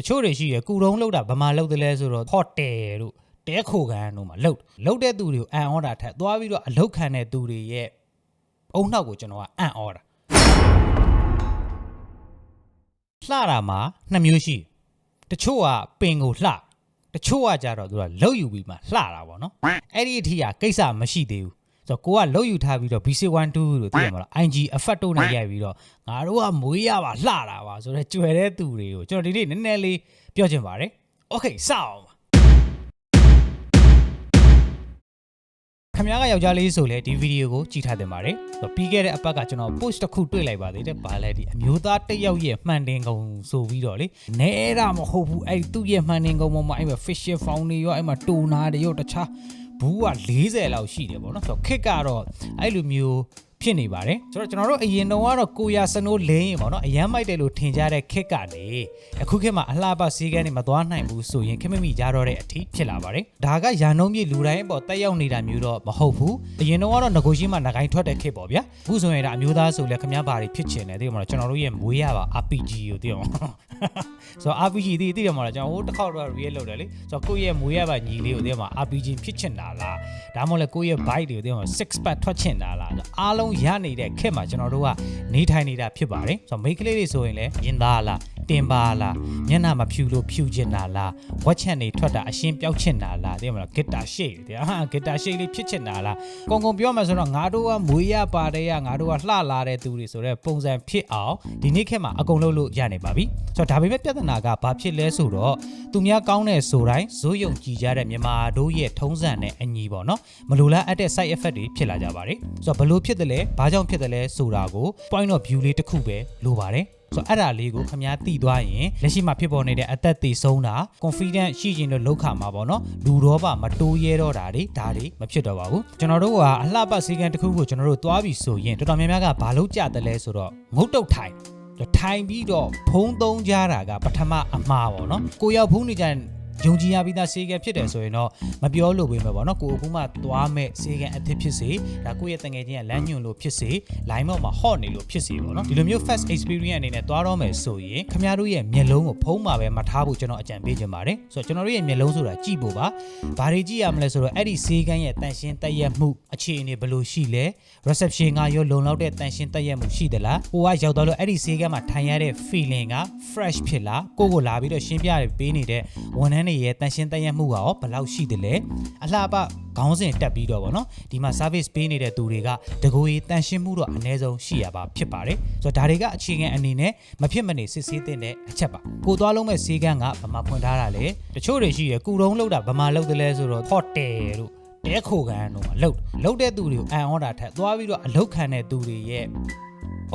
တချို့တွေရှိရကုတုံးလောက်တာဗမာလောက်တယ်လဲဆိုတော့ဟော့တယ်တို့တဲခိုကန်တို့မှာလောက်လောက်တဲ့သူတွေကိုအန်အော်တာထက်သွားပြီးတော့အလောက်ခံတဲ့သူတွေရဲ့အုံနောက်ကိုကျွန်တော်ကအန်အော်တာလှတာမှာနှစ်မျိုးရှိတချို့ကပင်ကိုလှတချို့ကကြတော့သူကလောက်ယူပြီးမှလှတာပေါ့နော်အဲ့ဒီအထီးကကိစ္စမရှိသေးဘူး ဆိုတော့ကိုကလောက်ယူထားပြီးတော့ BC12 လို့သိရမှာလား IG effect တို့နဲ့ရိုက်ပြီးတော့ငါတို့ကမွေးရပါလှတာပါဆိုတော့ကြွယ်တဲ့သူတွေကိုကျွန်တော်ဒီနေ့နည်းနည်းလေးပြောချင်ပါတယ် Okay စအောင်ပါခင်ဗျားကယောက်ျားလေးဆိုလဲဒီဗီဒီယိုကိုကြည့်ထားတင်ပါတယ်ဆိုတော့ပြီးခဲ့တဲ့အပတ်ကကျွန်တော် post တစ်ခုတွေ့လိုက်ပါသေးတယ်ဘာလဲဒီအမျိုးသားတစ်ယောက်ရဲ့မှန်တင်ကုန်ဆိုပြီးတော့လေနဲတာမဟုတ်ဘူးအဲ့သူ့ရဲ့မှန်တင်ကုန်ပေါ်မှာအဲ့မှာ facial found တွေရောအဲ့မှာတိုနာတွေရောတခြား ဘူးက40လောက်ရှိတယ်ပေါ့နော်ဆိုတော့ခစ်ကတော့အဲ့လိုမျိုး ဖြစ်နေပါတယ်ဆိုတော့ကျွန်တော်တို့အရင်တုန်းကတော့ကိုရစနိုးလင်းရင်ပေါ့နော်အရန်မိုက်တယ်လို့ထင်ကြတဲ့ခစ်ကနေအခုခေတ်မှာအလှပစီးကန်းတွေမသွားနိုင်ဘူးဆိုရင်ခက်မမိကြတော့တဲ့အထိဖြစ်လာပါတယ်ဒါကရာနှုံးပြလူတိုင်းပေါ့တက်ရောက်နေတာမျိုးတော့မဟုတ်ဘူးအရင်တုန်းကတော့ငကိုရှိမှငကိုင်းထွက်တဲ့ခစ်ပေါ့ဗျာအခုဆိုရင်ဒါအမျိုးသားဆိုလဲခမည်းဘာတွေဖြစ်ချင်လဲသိရမလားကျွန်တော်တို့ရဲ့မွေးရပါ RPG ကိုသိရမလားဆိုတော့ RPG သိသိတယ်မလားကျွန်တော်ဟိုတစ်ခေါက်တော့ real လုပ်တယ်လေဆိုတော့ကိုယ့်ရဲ့မွေးရပါညီလေးကိုသိရမလား RPG ဖြစ်ချင်တာလား ဒါမှမဟုတ်လဲကိုယ့်ရဲ့ bike တွေကိုသိရမလား six pack ထွက်ချင်တာလားအားလုံးရနေတဲ့ခက်မှာကျွန်တော်တို့ကနေထိုင်နေတာဖြစ်ပါတယ်ဆိုတော့မိန်းကလေးတွေဆိုရင်လည်းရင်သားလား တင်ပါလားမျက်နှာမဖြူလို့ဖြူချင်တာလားဝက်ချန်တွေထွက်တာအရှင်းပြောက်ချင်တာလားသိရမလားဂစ်တာရှေ့တဲ့ဟာဂစ်တာရှေ့လေးဖြစ်ချင်တာလားကုံကုံပြောမှဆိုတော့ငါတို့ကမွေးရပါတယ်ရငါတို့ကလှလာတဲ့သူတွေဆိုတော့ပုံစံဖြစ်အောင်ဒီနေ့ခက်မှာအကုန်လုံးလို့ရနေပါပြီဆိုတော့ဒါပေမဲ့ပြဿနာကဘာဖြစ်လဲဆိုတော့သူများကောင်းတဲ့ဆိုတိုင်းဇိုးယုံကြည်ကြတဲ့မြန်မာတို့ရဲ့ထုံးစံနဲ့အညီပေါ့နော်မလိုလားအပ်တဲ့ side effect တွေဖြစ်လာကြပါတယ်ဆိုတော့ဘလို့ဖြစ်တယ်လဲဘာကြောင့်ဖြစ်တယ်လဲဆိုတာကို point of view လေးတစ်ခုပဲလိုပါတယ် ဆိုတော့အဲ့ဒါလေးကိုခမားတိသွားရင်လက်ရှိမှာဖြစ်ပေါ်နေတဲ့အသက်သေဆုံးတာ confident ရှိခြင်းလို့လောက်ခါမှာပေါ့နော်လူတော့ပါမတိုးရဲတော့တာတွေဒါတွေမဖြစ်တော့ပါဘူးကျွန်တော်တို့ကအလှပစေကန်တစ်ခုကိုကျွန်တော်တို့သွားပြီဆိုရင်တော်တော်များများကဘာလို့ကြတယ်လဲဆိုတော့ငုတ်တုတ်ထိုင်ထိုင်ပြီးတော့ဖုံးသုံးကြတာကပထမအမှားပေါ့နော်ကိုရောက်ဖုံးနေကြ ယုံကြည်ရပြီးသားစေကန်ဖြစ်တယ်ဆိုရင်တော့မပြောလို့ပဲပေါ့နော်ကိုအခုမှသွားမဲ့စေကန်အဖြစ်ဖြစ်စေဒါကိုယ့်ရဲ့တငယ်ချင်းကလမ်းညွန်လို့ဖြစ်စေ line ပေါ်မှာ hot နေလို့ဖြစ်စေပေါ့နော်ဒီလိုမျိုး first experience အနေနဲ့သွားတော့မယ်ဆိုရင်ခင်ဗျားတို့ရဲ့မျက်လုံးကိုဖုံးမှာပဲမထားဖို့ကျွန်တော်အကြံပေးချင်ပါတယ်ဆိုတော့ကျွန်တော်တို့ရဲ့မျက်လုံးဆိုတာကြည့်ဖို့ပါဘာတွေကြည့်ရမလဲဆိုတော့အဲ့ဒီစေကန်ရဲ့တန်ရှင်းတက်ရက်မှုအခြေအနေဘယ်လိုရှိလဲ reception ကရောလုံလောက်တဲ့တန်ရှင်းတက်ရက်မှုရှိသလားကိုကရောက်တော့လို့အဲ့ဒီစေကန်မှာထိုင်ရတဲ့ feeling က fresh ဖြစ်လားကိုကိုလာပြီးတော့ရှင်းပြရပေးနေတဲ့ဝန်ထမ်းတွေရဲ့တန်ရှင်းတက်ရက်မှုကရောဘယ်လောက်ရှိတယ်လဲအလှပခေါင်းစဉ်တက်ပြီးတော့ဗောနော်ဒီမှာ service ပေးနေတဲ့သူတွေကတကူကြီးတန်ရှင်းမှုတော့အနည်းဆုံးရှိရပါဖြစ်ပါတယ်ဆိုတော့ဒါတွေကအခြေခံအနေနဲ့မဖြစ်မနေစစ်ဆေးတဲ့အချက်ပါကိုသွားလုံးမဲ့ဈေးကန်းကဗမာဖွင့်ထားတာလေတချို့တွေရှိရကုတုံးလောက်တာဗမာလောက်တယ်လဲဆိုတော့ hotel တို့တဲခိုကန်တို့မှာလောက်လောက်တဲ့သူတွေကိုအန်အော်တာထက်သွားပြီးတော့အလောက်ခံတဲ့သူတွေရဲ့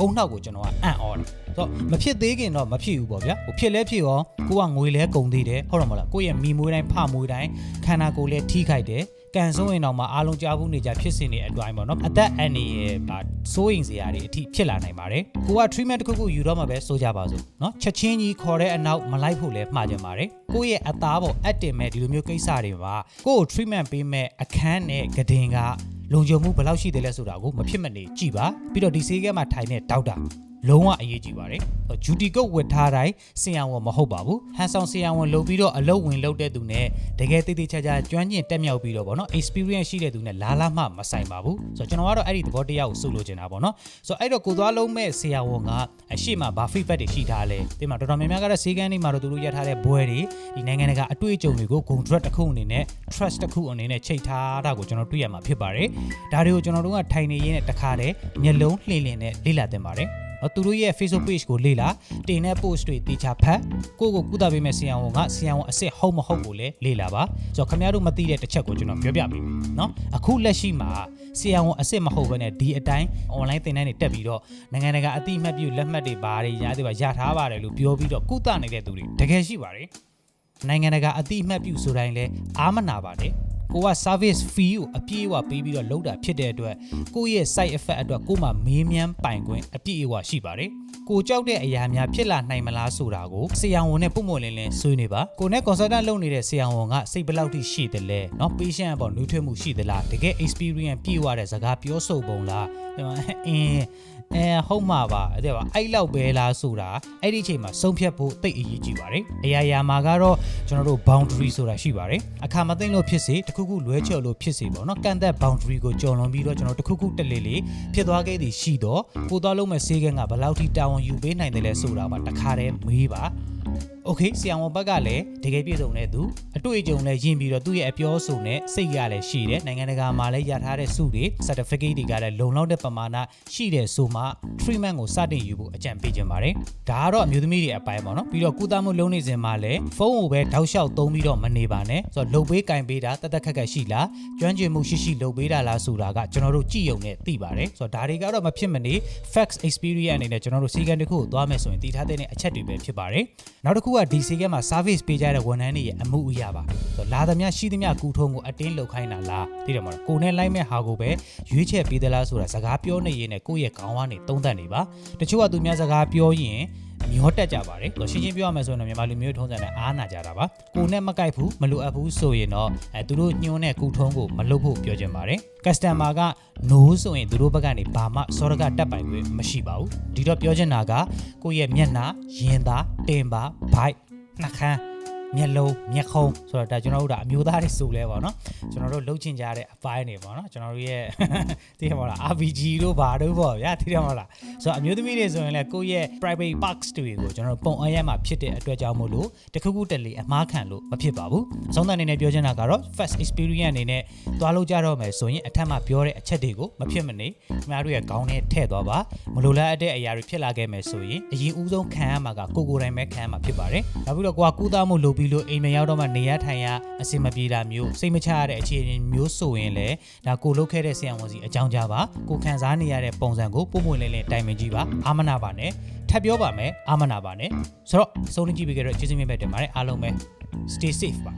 အုံနောက်ကိုကျွန်တော်ကအံ့ဩတယ်ဆိုတော့မဖြစ်သေးခင်တော့မဖြစ်ဘူးပေါ့ဗျာဟိုဖြစ်လဲဖြစ်ရောကိုကငွေလဲကုန်သေးတယ်ဟုတ်တယ်မဟုတ်လားကိုယ့်ရဲ့မိမွေးတိုင်းဖမွေးတိုင်းခန္ဓာကိုယ်လဲထိခိုက်တယ်ကန်ဆိုးရင်တော့မှအားလုံးကြားဘူးနေကြဖြစ်စဉ်တွေအတိုင်းပေါ့နော်အသက်အန္တရာယ်ပါစိုးရင်စရာတွေအထိဖြစ်လာနိုင်ပါတယ်ကိုက treatment တစ်ခုခုယူတော့မှပဲစိုးကြပါစို့နော်ချက်ချင်းကြီးခေါ်တဲ့အနောက်မလိုက်ဖို့လဲမှားကြပါတယ်ကိုယ့်ရဲ့အသားပေါ်အပ်တင်မဲ့ဒီလိုမျိုးကိစ္စတွေမှာကိုယ့်ကို treatment ပေးမဲ့အခန်းနဲ့ကဒင်က လုံခြုံမှုဘယ်လောက်ရှိတယ်လဲဆိုတာကိုမဖြစ်မနေကြည့်ပါပြီးတော့ဒီဆေးကဲမှာထိုင်တဲ့ဒေါက်တာ လုံးဝအရေးကြီးပါတယ်ဂျူတီကုတ်ဝတ်ထားတိုင်းဆင်ရဝန်မဟုတ်ပါဘူးဟန်ဆောင်ဆင်ရဝန်လုပ်ပြီးတော့အလုပ်ဝင်လုပ်တဲ့သူနဲ့တကယ်တိတိကျကျကျွမ်းကျင်တက်မြောက်ပြီးတော့ဗောနော် experience ရှိတဲ့သူနဲ့လာလာမှမဆိုင်ပါဘူးဆိုတော့ကျွန်တော်ကတော့အဲ့ဒီသဘောတရားကိုစုလို့ချင်တာဗောနော်ဆိုတော့အဲ့တော့ကိုသွားလုံးမဲ့ဆင်ရဝန်ကအရှိမဘာ feedback တွေရှိထားလဲဒီမှာတော်တော်များများကတော့ဈေးကန်းတွေမှာတော့သူတို့ရထားတဲ့ဘွဲတွေဒီနိုင်ငံတကာအတွေ့အကြုံတွေကိုဂုံ drug တစ်ခုအနေနဲ့ trust တစ်ခုအနေနဲ့ချိန်ထားတာကိုကျွန်တော်တွေ့ရမှာဖြစ်ပါတယ်ဒါတွေကိုကျွန်တော်တို့ကထိုင်နေရင်းနဲ့တခါတည်းမျက်လုံးလှင်လင်နဲ့လေ့လာသင်ပါတယ် နော်သူတို့ရဲ့ Facebook page ကိုလေ့လာတင်တဲ့ post တွေတေချာဖတ်ကိုကိုကူတာပေးမဲ့ဆရာဝန်ကဆရာဝန်အစ်စ်ဟုတ်မဟုတ်ကိုလည်းလေ့လာပါကျွန်တော်ခင်ဗျားတို့မသိတဲ့တစ်ချက်ကိုကျွန်တော်ပြောပြပေးမယ်နော်အခုလက်ရှိမှာဆရာဝန်အစ်စ်မဟုတ်ဘဲနဲ့ဒီအတိုင်း online သင်တန်းတွေတက်ပြီးတော့နိုင်ငံတကာအသိအမှတ်ပြုလက်မှတ်တွေဘာတွေညာတွေပါရထားပါတယ်လို့ပြောပြီးတော့ကုသနေတဲ့သူတွေတကယ်ရှိပါတယ်နိုင်ငံတကာအသိအမှတ်ပြုဆိုတိုင်းလဲအားမနာပါတယ် ကိုက service fee ကိုအပြည့်အဝပေးပြီးတော့လုပ်တာဖြစ်တဲ့အတွက်ကိုရဲ့ side effect အတွက်ကိုမှမေးမြန်းပိုင်ခွင့်အပြည့်အဝရှိပါတယ်ကိုကြောက်တဲ့အရာများဖြစ်လာနိုင်မလားဆိုတာကိုဆရာဝန်နဲ့ပုံမှန်လင်းလင်းဆွေးနေပါကိုနဲ့ consultant လုပ်နေတဲ့ဆရာဝန်ကစိတ်ဘယ်လောက်ထိရှိတယ်လဲเนาะ patient အပေါ်နှွေးထွေးမှုရှိသလားတကယ် experience ပြည့်ဝတဲ့စကားပြောဆိုပုံလားအင်း အဲဟုတ်မှာပါတဲ့ပါအဲ့လောက်ပဲလားဆိုတာအဲ့ဒီအချိန်မှာဆုံးဖြတ်ဖို့တိတ်အရေးကြီးပါတယ်အရာရာမှာကတော့ကျွန်တော်တို့ boundary ဆိုတာရှိပါတယ်အခါမသိလို့ဖြစ်စေတခု ခုလွဲချော်လို့ဖြစ်စေပေါ့နော်ကန့်သက် boundary ကိုကျော်လွန်ပြီးတော့ကျွန်တော်တခုခုတက်လေးလေးဖြစ်သွားခဲ့သည်ရှိတော့ကိုသွားလုံးမဲ့စေးကန်းကဘယ်လောက်ထိတာဝန်ယူပေးနိုင်တယ်လဲဆိုတာပါတခါတည်းမေးပါ ။ Okay ဆီယောင်ဝန်ဘက်ကလည်းတကယ်ပြည့်စုံတဲ့သူအတွေ့အကြုံလည်းရင်ပြီးတော့သူ့ရဲ့အပြောအဆိုနဲ့စိတ်ရလည်းရှိတယ်နိုင်ငံတကာမှာလည်းရထားတဲ့စုတွေ certificate တွေကလည်းလုံလောက်တဲ့ပမာဏရှိတယ်ဆိုမှ treatment ကိုစတင်ယူဖို့အကြံပေးခြင်းပါတယ်။ဒါကတော့အမျိုးသမီးတွေအပိုင်းပေါ့နော်။ပြီးတော့ကုသမှုလုပ်နေစဉ်မှာလည်းဖုန်းကိုပဲထောက်လျှောက်သုံးပြီးတော့မနေပါနဲ့။ဆိုတော့လုပ်ပေးကင်ပေးတာတသက်ခက်ခက်ရှိလား၊ကျွမ်းကျင်မှုရှိရှိလုပ်ပေးတာလားဆိုတာကကျွန်တော်တို့ကြည့်ရုံနဲ့သိပါတယ်။ဆိုတော့ဒါတွေကတော့မဖြစ်မနေ facts experience အနေနဲ့ကျွန်တော်တို့စီကံတစ်ခုကိုသွားမယ်ဆိုရင်တည်ထားတဲ့အချက်တွေပဲဖြစ်ပါတယ်။နောက်တစ်ခုကဒီစီကံမှာ service ပေးကြတဲ့ဝန်ထမ်းတွေရဲ့အမှုအရာပါဆိုတော့လာသမျှရှိသမျှကူထုံးကိုအတင်းလုပ်ခိုင်းတာလားသိတယ်မဟုတ်လားကိုနဲ့လိုက်မဲ့ဟာကိုပဲရွေးချယ်ပေးသလားဆိုတာစကားပြောနေရင်နဲ့ကိုယ့်ရဲ့ခေါင်းကနေသုံးသပ်နေပါတချို့ကသူများစကားပြောရင် မျောတက်ကြပါတယ်။ရှင်းရှင်းပြောရမယ်ဆိုရင်တော့မြန်မာလူမျိုးထုံးစံနဲ့အားနာကြတာပါ။ကိုနဲ့မကိုက်ဘူးမလိုအပ်ဘူးဆိုရင်တော့အဲသူတို့ညှိုးတဲ့ကူထုံးကိုမလုပ်ဖို့ပြောချင်ပါတယ်။ customer က no ဆိုရင်သူတို့ဘက်ကနေဘာမှစောရကတက်ပိုင်ခွင့်မရှိပါဘူး။ဒီတော့ပြောချင်တာကကိုယ့်ရဲ့မျက်နှာရင်သားတင်ပါဘိုက်နှာခမ်း မျက်လုံးမျက်ခုံးဆိုတော့ဒါကျွန်တော်တို့ဒါအမျိုးသားတွေဆိုလဲပေါ့နော်ကျွန်တော်တို့လှုပ်ချင်ကြတဲ့အပိုင်းတွေပေါ့နော်ကျွန်တော်တို့ရဲ့သိရမလား RPG တို့ဘာတို့ပေါ့ဗျာသိရမလားဆိုတော့အမျိုးသမီးတွေဆိုရင်လည်းကိုယ့်ရဲ့ private parks တွေကိုကျွန်တော်တို့ပုံအပ်ရမှာဖြစ်တဲ့အတွက်ကြောင့်မို့လို့တခုခုတက်လေအမားခံလို့မဖြစ်ပါဘူးအဆုံးသတ်အနေနဲ့ပြောချင်တာကတော့ first experience အနေနဲ့သွားလို့ကြတော့မယ်ဆိုရင်အထက်မှာပြောတဲ့အချက်တွေကိုမဖြစ်မနေခင်ဗျားတို့ရဲ့ခေါင်းထဲထည့်သွားပါမလိုလားအပ်တဲ့အရာတွေဖြစ်လာခဲ့မယ်ဆိုရင်အရင်ဦးဆုံးခံရမှာကကိုကိုယ်တိုင်ပဲခံရမှာဖြစ်ပါတယ်နောက်ပြီးတော့ကိုကကူးသားမှုလုပ်ပြီးလို့အိမ်မရောက်တော့မှနေရထိုင်ရအဆင်မပြေတာမျိုးစိတ်မချရတဲ့အခြေအနေမျိုးဆိုရင်လည်းဒါကိုလုပ်ခဲ့တဲ့ဆရာဝန်စီအကြောင်းကြားပါကိုခံစားနေရတဲ့ပုံစံကိုပုံပွင့်လင်းလင်းတိုင်ပင်ကြည့်ပါအာမနာပါနဲ့ထပ်ပြောပါမယ်အာမနာပါနဲ့ဆိုတော့စုံလင်ကြည့်ပေးကြတော့ကျေးဇူးမြတ်တင်ပါတယ်အားလုံးပဲ stay safe ပါ